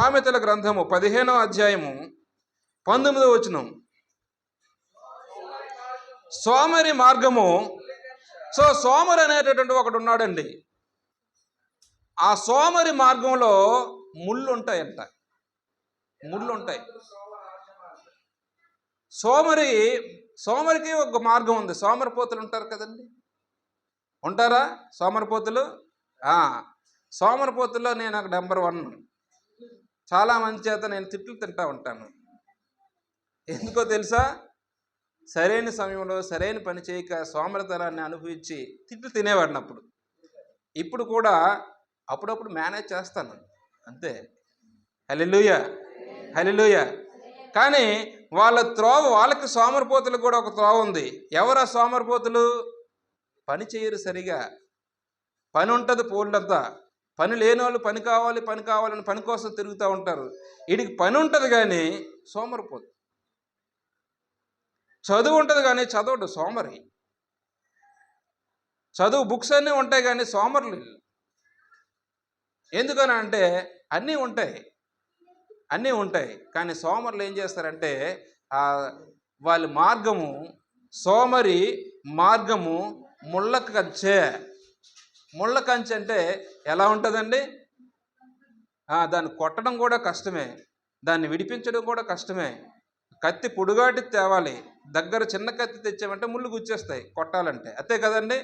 సామెతల గ్రంథము పదిహేనో అధ్యాయము పంతొమ్మిదో వచనం. సోమరి మార్గము. సో సోమరి అనేటటువంటి ఒకడు ఉన్నాడండి. ఆ సోమరి మార్గంలో ముళ్ళు ఉంటాయంట ముళ్ళు ఉంటాయి సోమరి సోమరికి ఒక మార్గం ఉంది. సోమరిపోతులు ఉంటారు కదండి. ఉంటారా? సోమరిపోతులు ఆ, సోమరిపోతుల్లో నేను ఒక నెంబర్ వన్. చాలా మంది చేత నేను తిట్లు తింటా ఉంటాను. ఎందుకో తెలుసా? సరైన సమయంలో సరైన పని చేయక సోమరతనాన్ని అనుభవించి తిట్లు తినేవాడిని అప్పుడు ఇప్పుడు కూడా అప్పుడప్పుడు మేనేజ్ చేస్తాను. అంతే. హలెలుయ హలెలుయ కానీ వాళ్ళ త్రోవ వాళ్ళకి సోమరిపోతులు కూడా ఒక త్రోవ ఉంది. ఎవరా సోమరిపోతులు? పని చేయరు సరిగా. పని ఉంటుంది పోలంతా పని లేని వాళ్ళు పని కావాలి పని కావాలని పని కోసం తిరుగుతూ ఉంటారు. వీడికి పని ఉంటుంది కానీ సోమరిపోతు చదువు ఉంటుంది కానీ చదవడు సోమరి. చదువు బుక్స్ అన్నీ ఉంటాయి కానీ సోమరులు ఎందుకని అంటే అన్నీ ఉంటాయి. అన్నీ ఉంటాయి. కానీ సోమరులు ఏం చేస్తారంటే వాళ్ళ మార్గము సోమరి మార్గము ముళ్ళ కంచె ముళ్ళ కంచె అంటే ఎలా ఉంటుందండి? దాన్ని కొట్టడం కూడా కష్టమే. దాన్ని విడిపించడం కూడా కష్టమే. కత్తి పొడుగాటి తేవాలి. దగ్గర చిన్న కత్తి తెచ్చామంటే ముళ్ళు గుచ్చేస్తాయి కొట్టాలంటే. అంతే కదండి?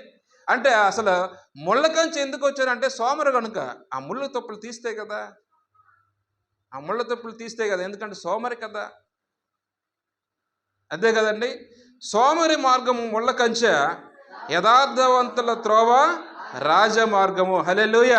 అంటే అసలు ముళ్ళ కంచె ఎందుకు వచ్చారంటే సోమరు కనుక ఆ ముళ్ళు తొప్పులు తీస్తే కదా. ఆ ముళ్ళ తొప్పులు తీస్తే కదా. ఎందుకంటే సోమరి కదా. అంతే కదండి? సోమరి మార్గము ముళ్ళ కంచె యథార్థవంతుల త్రోవ రాజమార్గము. హలెలుయ